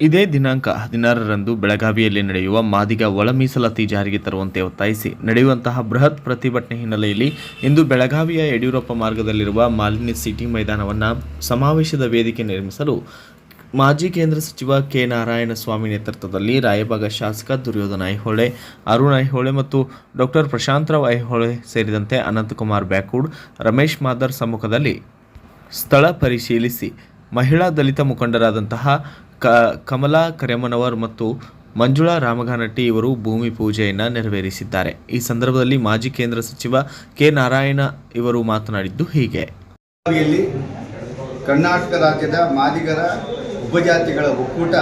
ಇದೇ ದಿನಾಂಕ ಹದಿನಾರರಂದು ಬೆಳಗಾವಿಯಲ್ಲಿ ನಡೆಯುವ ಮಾದಿಗ ಒಳ ಮೀಸಲಾತಿ ಜಾರಿಗೆ ತರುವಂತೆ ಒತ್ತಾಯಿಸಿ ನಡೆಯುವಂತಹ ಬೃಹತ್ ಪ್ರತಿಭಟನೆ ಹಿನ್ನೆಲೆಯಲ್ಲಿ ಇಂದು ಬೆಳಗಾವಿಯ ಯಡಿಯೂರಪ್ಪ ಮಾರ್ಗದಲ್ಲಿರುವ ಮಾಲಿನ್ಯ ಸಿಟಿ ಮೈದಾನವನ್ನು ಸಮಾವೇಶದ ವೇದಿಕೆ ನಿರ್ಮಿಸಲು ಮಾಜಿ ಕೇಂದ್ರ ಸಚಿವ ಕೆ ನಾರಾಯಣಸ್ವಾಮಿ ನೇತೃತ್ವದಲ್ಲಿ ರಾಯಭಾಗ ಶಾಸಕ ದುರ್ಯೋಧನ ಐಹೊಳೆ, ಅರುಣ್ ಐಹೊಳೆ ಮತ್ತು ಡಾಕ್ಟರ್ ಪ್ರಶಾಂತರಾವ್ ಐಹೊಳೆ ಸೇರಿದಂತೆ ಅನಂತಕುಮಾರ್ ಬ್ಯಾಕೂಡ್, ರಮೇಶ್ ಮಾದರ್ ಸಮ್ಮುಖದಲ್ಲಿ ಸ್ಥಳ ಪರಿಶೀಲಿಸಿ ಮಹಿಳಾ ದಲಿತ ಮುಖಂಡರಾದಂತಹ ಕ, ಕಮಲಾ ಕರೆಮನವರ್ ಮತ್ತು ಮಂಜುಳಾ ರಾಮಘಾನಟ್ಟಿ ಇವರು ಭೂಮಿ ಪೂಜೆಯನ್ನು ನೆರವೇರಿಸಿದ್ದಾರೆ. ಈ ಸಂದರ್ಭದಲ್ಲಿ ಮಾಜಿ ಕೇಂದ್ರ ಸಚಿವ ಕೆ. ನಾರಾಯಣ ಇವರು ಮಾತನಾಡಿದ್ದು ಹೀಗೆ. ಕರ್ನಾಟಕ ರಾಜ್ಯದ ಮಾದಿಗರ ಉಪಜಾತಿಗಳ ಒಕ್ಕೂಟ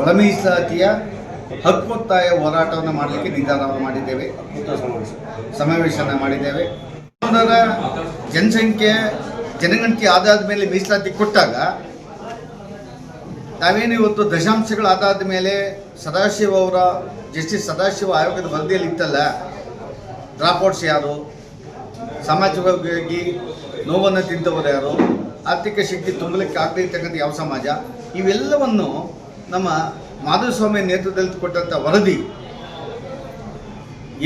ಒಳ ಮೀಸಲಾತಿಯ ಹಕ್ಕೊತ್ತಾಯ ಹೋರಾಟವನ್ನು ಮಾಡಲಿಕ್ಕೆ ನಿರ್ಧಾರವನ್ನು ಮಾಡಿದ್ದೇವೆ. ಸಮಾವೇಶನ ಮಾಡಿದ್ದೇವೆ. ಜನಸಂಖ್ಯೆ, ಜನಗಣತಿ ಆಧಾರದ ಮೇಲೆ ಮೀಸಲಾತಿ ಕೊಟ್ಟಾಗ ನಾವೇನು ಇವತ್ತು ದಶಾಂಶಗಳು ಆದಾದ ಮೇಲೆ ಸದಾಶಿವ ಅವರ, ಜಸ್ಟಿಸ್ ಸದಾಶಿವ ಆಯೋಗದ ವರದಿಯಲ್ಲಿ ಇತ್ತಲ್ಲ ಡ್ರಾಪ್ಔಟ್ಸ್ ಯಾರು? ಸಮಾಜವಾಗಿ ನೋವನ್ನು ತಿಂದವರು ಯಾರು? ಆರ್ಥಿಕ ಶಕ್ತಿ ತುಂಬಲಿಕ್ಕೆ ಆಗದೇ ಇರ್ತಕ್ಕಂಥ ಯಾವ ಸಮಾಜ? ಇವೆಲ್ಲವನ್ನು ನಮ್ಮ ಮಾಧುಸ್ವಾಮಿ ನೇತೃತ್ವದಲ್ಲಿ ಕೊಟ್ಟಂಥ ವರದಿ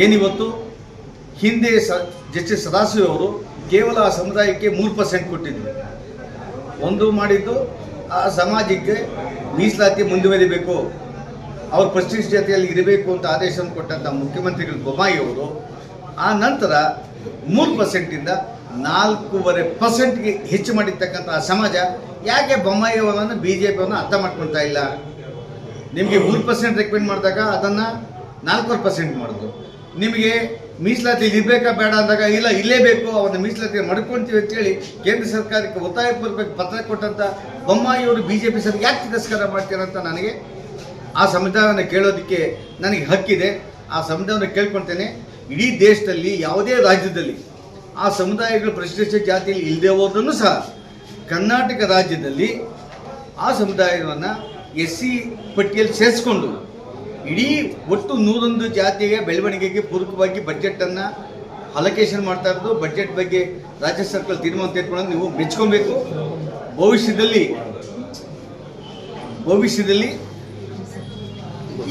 ಏನಿವತ್ತು? ಹಿಂದೆ ಸ, ಜಸ್ಟಿಸ್ ಸದಾಶಿವ ಅವರು ಕೇವಲ ಆ ಸಮುದಾಯಕ್ಕೆ ಮೂರು ಪರ್ಸೆಂಟ್ ಕೊಟ್ಟಿದ್ದರು ಒಂದು ಮಾಡಿದ್ದು ಆ ಸಮಾಜಕ್ಕೆ ಮೀಸಲಾತಿ ಮುಂದುವರಿಬೇಕು, ಅವ್ರ ಪರಿಸ್ಥಿತಿಯಲ್ಲಿ ಇರಬೇಕು ಅಂತ ಆದೇಶವನ್ನು ಕೊಟ್ಟಂಥ ಮುಖ್ಯಮಂತ್ರಿಗಳು ಬೊಮ್ಮಾಯಿ ಅವರು, ಆ ನಂತರ ಮೂರು ಪರ್ಸೆಂಟಿಂದ ನಾಲ್ಕೂವರೆ ಪರ್ಸೆಂಟ್ಗೆ ಹೆಚ್ಚು ಮಾಡಿರ್ತಕ್ಕಂಥ ಆ ಸಮಾಜ, ಯಾಕೆ ಬೊಮ್ಮಾಯಿ ಅವರನ್ನು ಬಿ ಜೆ ಅರ್ಥ ಮಾಡ್ಕೊಳ್ತಾ ಇಲ್ಲ? ನಿಮಗೆ ಮೂರು ಪರ್ಸೆಂಟ್ ರೆಕಮೆಂಡ್ ಮಾಡಿದಾಗ ಅದನ್ನು ನಾಲ್ಕೂವರೆ ಪರ್ಸೆಂಟ್ ಮಾಡಿದ್ರು ನಿಮಗೆ ಮೀಸಲಾತಿ ಇರ್ಬೇಕಾ ಬೇಡ ಅಂದಾಗ, ಇಲ್ಲ, ಇಲ್ಲೇ ಬೇಕು ಅವನ್ನ ಮೀಸಲಾತಿ ಮಡ್ಕೊಂತೀವಿ ಅಂತೇಳಿ ಕೇಂದ್ರ ಸರ್ಕಾರಕ್ಕೆ ಒತ್ತಾಯಪೂರ್ವಕ ಪತ್ರ ಕೊಟ್ಟಂಥ ಬೊಮ್ಮಾಯಿಯವರು ಬಿ ಜೆ ಪಿ ಸರ್ ಯಾಕೆ ತಿರಸ್ಕಾರ ಮಾಡ್ತೀರಂತ ನನಗೆ ಆ ಸಮುದಾಯವನ್ನು ಕೇಳೋದಕ್ಕೆ ನನಗೆ ಹಕ್ಕಿದೆ. ಆ ಸಮುದಾಯವನ್ನು ಕೇಳ್ಕೊಳ್ತೇನೆ. ಇಡೀ ದೇಶದಲ್ಲಿ, ಯಾವುದೇ ರಾಜ್ಯದಲ್ಲಿ ಆ ಸಮುದಾಯಗಳು ಪರಿಶಿಷ್ಟ ಜಾತಿಯಲ್ಲಿ ಇಲ್ಲದೆ ಹೋದ್ರೂ ಸಹ ಕರ್ನಾಟಕ ರಾಜ್ಯದಲ್ಲಿ ಆ ಸಮುದಾಯವನ್ನು ಎಸ್ ಸಿ ಪಟ್ಟಿಯಲ್ಲಿ ಸೇರಿಸ್ಕೊಂಡು ಇಡೀ ಒಟ್ಟು ನೂರೊಂದು ಜಾತಿಯ ಬೆಳವಣಿಗೆಗೆ ಪೂರಕವಾಗಿ ಬಜೆಟನ್ನು ಅಲೋಕೇಶನ್ ಮಾಡ್ತಾ ಇರೋದು. ಬಜೆಟ್ ಬಗ್ಗೆ ರಾಜ್ಯ ಸರ್ಕಾರ ತೀರ್ಮಾನ ತೆಗೆದುಕೊಂಡು ನೀವು ಮೆಚ್ಕೊಬೇಕು. ಭವಿಷ್ಯದಲ್ಲಿ ಭವಿಷ್ಯದಲ್ಲಿ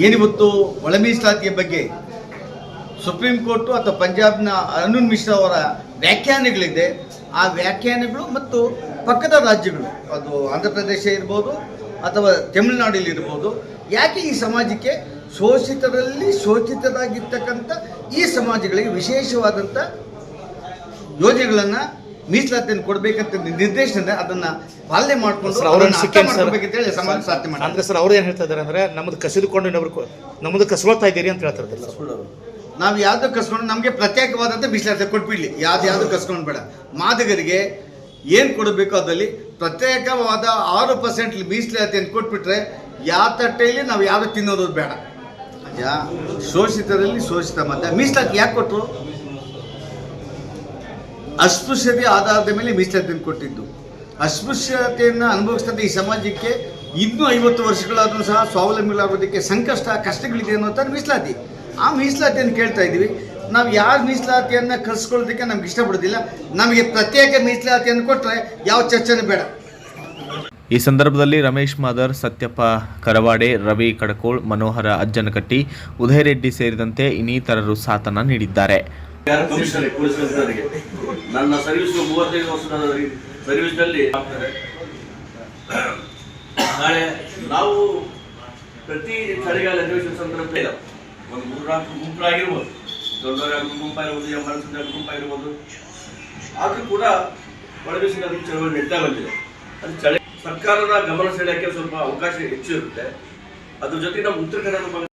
ಏನಿವತ್ತು ಒಳ ಮೀಸಲಾತಿಯ ಬಗ್ಗೆ ಸುಪ್ರೀಂ ಕೋರ್ಟು ಅಥವಾ ಪಂಜಾಬ್ನ ಅರುಣ್ ಮಿಶ್ರಾ ಅವರ ವ್ಯಾಖ್ಯಾನಗಳಿದೆ. ಆ ವ್ಯಾಖ್ಯಾನಗಳು ಮತ್ತು ಪಕ್ಕದ ರಾಜ್ಯಗಳು, ಅದು ಆಂಧ್ರ ಪ್ರದೇಶ ಇರ್ಬೋದು ಅಥವಾ ತಮಿಳುನಾಡಲ್ಲಿ ಇರ್ಬೋದು ಯಾಕೆ ಈ ಸಮಾಜಕ್ಕೆ ಶೋಷಿತರಲ್ಲಿ ಶೋಷಿತರಾಗಿರ್ತಕ್ಕಂಥ ಈ ಸಮಾಜಗಳಿಗೆ ವಿಶೇಷವಾದಂಥ ಯೋಜನೆಗಳನ್ನು ಮೀಸಲಾತಿಯನ್ನು ಕೊಡಬೇಕಂತ ನಿರ್ದೇಶನ ಅದನ್ನ ಪಾಲನೆ ಮಾಡ್ಕೊಂಡು ಸರ್? ಸಮಾಜ ಸಾಧನೆ ಮಾಡಿ ಅಂದ್ರೆ ಸರ್ ಅವ್ರು ಏನು ಹೇಳ್ತಾ ಇದಾರೆ ಅಂದ್ರೆ ನಮ್ದು ಕಸಿದುಕೊಂಡು ಇನ್ನೊಬ್ರು ಕೊ- ನಮ್ದು ಕಸ್ಕೊಳ್ತಾ ಇದ್ದೀರಿ ಅಂತ ಹೇಳ್ತಾ ಇದ್ದಾರೆ ನಾವು ಯಾವ್ದು ಕಸ್ಕೊಂಡು ನಮಗೆ ಪ್ರತ್ಯೇಕವಾದಂಥ ಮೀಸಲಾತಿ ಕೊಟ್ಬಿಡ್ಲಿ. ಯಾವ್ದು ಯಾವ್ದು ಕಸ್ಕೊಂಡು ಬೇಡ. ಮಾದಿಗರಿಗೆ ಏನು ಕೊಡಬೇಕು ಅದರಲ್ಲಿ ಪ್ರತ್ಯೇಕವಾದ ಆರು ಪರ್ಸೆಂಟ್ ಮೀಸಲಾತಿಯನ್ನು ಕೊಟ್ಬಿಟ್ರೆ ಯಾವ ತಟ್ಟೆಯಲ್ಲಿ ನಾವು ಯಾವ್ದು ತಿನ್ನೋದು ಬೇಡ. ಯಾ? ಶೋಷಿತರಲ್ಲಿ ಶೋಷಿತ ಮಧ್ಯ ಮೀಸಲಾತಿ ಯಾಕೆ ಕೊಟ್ಟರು ಅಸ್ಪೃಶ್ಯತೆ ಆಧಾರದ ಮೇಲೆ ಮೀಸಲಾತಿಯನ್ನು ಕೊಟ್ಟಿದ್ದು. ಅಸ್ಪೃಶ್ಯತೆಯನ್ನು ಅನುಭವಿಸ್ತಂಥ ಈ ಸಮಾಜಕ್ಕೆ ಇನ್ನೂ ಐವತ್ತು ವರ್ಷಗಳಾದರೂ ಸಹ ಸ್ವಾವಲಂಬಿಗಳಾಗೋದಕ್ಕೆ ಸಂಕಷ್ಟ, ಕಷ್ಟಗಳಿದೆ ಅನ್ನೋ ಮೀಸಲಾತಿ. ಆ ಮೀಸಲಾತಿಯನ್ನು ಕೇಳ್ತಾ ಇದ್ದೀವಿ. ನಾವು ಯಾರ ಮೀಸಲಾತಿಯನ್ನು ಕಲಿಸ್ಕೊಳ್ಳೋದಕ್ಕೆ ನಮ್ಗೆ ಇಷ್ಟಪಡೋದಿಲ್ಲ. ನಮಗೆ ಪ್ರತ್ಯೇಕ ಮೀಸಲಾತಿಯನ್ನು ಕೊಟ್ಟರೆ ಯಾವ ಚರ್ಚೆನೂ ಬೇಡ. ಈ ಸಂದರ್ಭದಲ್ಲಿ ರಮೇಶ್ ಮಾದರ್, ಸತ್ಯಪ್ಪ ಕರವಾಡೆ, ರವಿ ಕಡಕೋಳ್, ಮನೋಹರ ಅಜ್ಜನಕಟ್ಟಿ ಉದಯ ಸೇರಿದಂತೆ ಇನ್ನಿತರರು ಸಾಥನ ನೀಡಿದ್ದಾರೆ. ನನ್ನ ಸರ್ವಿಸ್ ಮೂವತ್ತೈದು ವರ್ಷದ ಸರ್ವಿಸ್ನಲ್ಲಿ ನಾಳೆ ನಾವು ಪ್ರತಿ ಚಳಿಗಾಲ ಅಧಿವೇಶನ ಸಂದರ್ಭ ಇಲ್ಲ. ಒಂದು ಗುಂಪು ಗುಂಪುಗಳಾಗಿರ್ಬೋದು ದೊಡ್ಡವರ ಗುಂಪಾಗಿರ್ಬೋದು ಎಂಬರ ಗುಂಪಾಗಿರ್ಬೋದು. ಆದರೂ ಕೂಡ ಒಳಗಿಸಿದ ಚಳವಳಿ ನಡೀತಾ ಬಂದಿದೆ. ಅದು ಚಳಿ ಸರ್ಕಾರದ ಗಮನ ಸೆಳೆಯೋಕ್ಕೆ ಸ್ವಲ್ಪ ಅವಕಾಶ ಹೆಚ್ಚು ಇರುತ್ತೆ. ಅದ್ರ ಜೊತೆಗೆ ನಮ್ಮ ಉತ್ತರ ಕನ್ನಡ